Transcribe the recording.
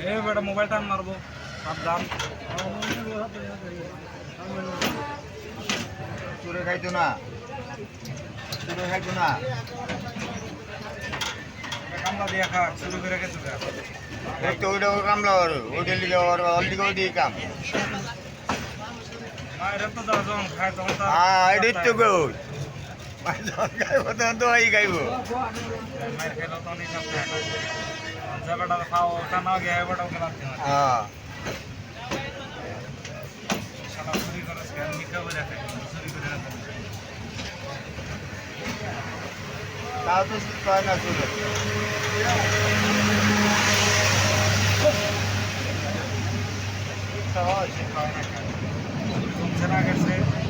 এই বেটা মোবাইল টান মারবো সাবধান চুরে খাইতো না চুরে খাইতো না কামলা দিয়ে খা শুরু করে গেছে এই তো ওইটা কামলা ওর ওইটা লিগে ওর অলদিকে ওই দিয়ে কাম হ্যাঁ এটাই তো কই খাইব তখন তো এই খাইব आमचा बेटा खाव का नाव घ्याय बेटा लागते हा। शाला सुरी करस काय मी कवर सुरी करत का तो काय ना सुरू सवाल शिकायला तुमचं नागर साहेब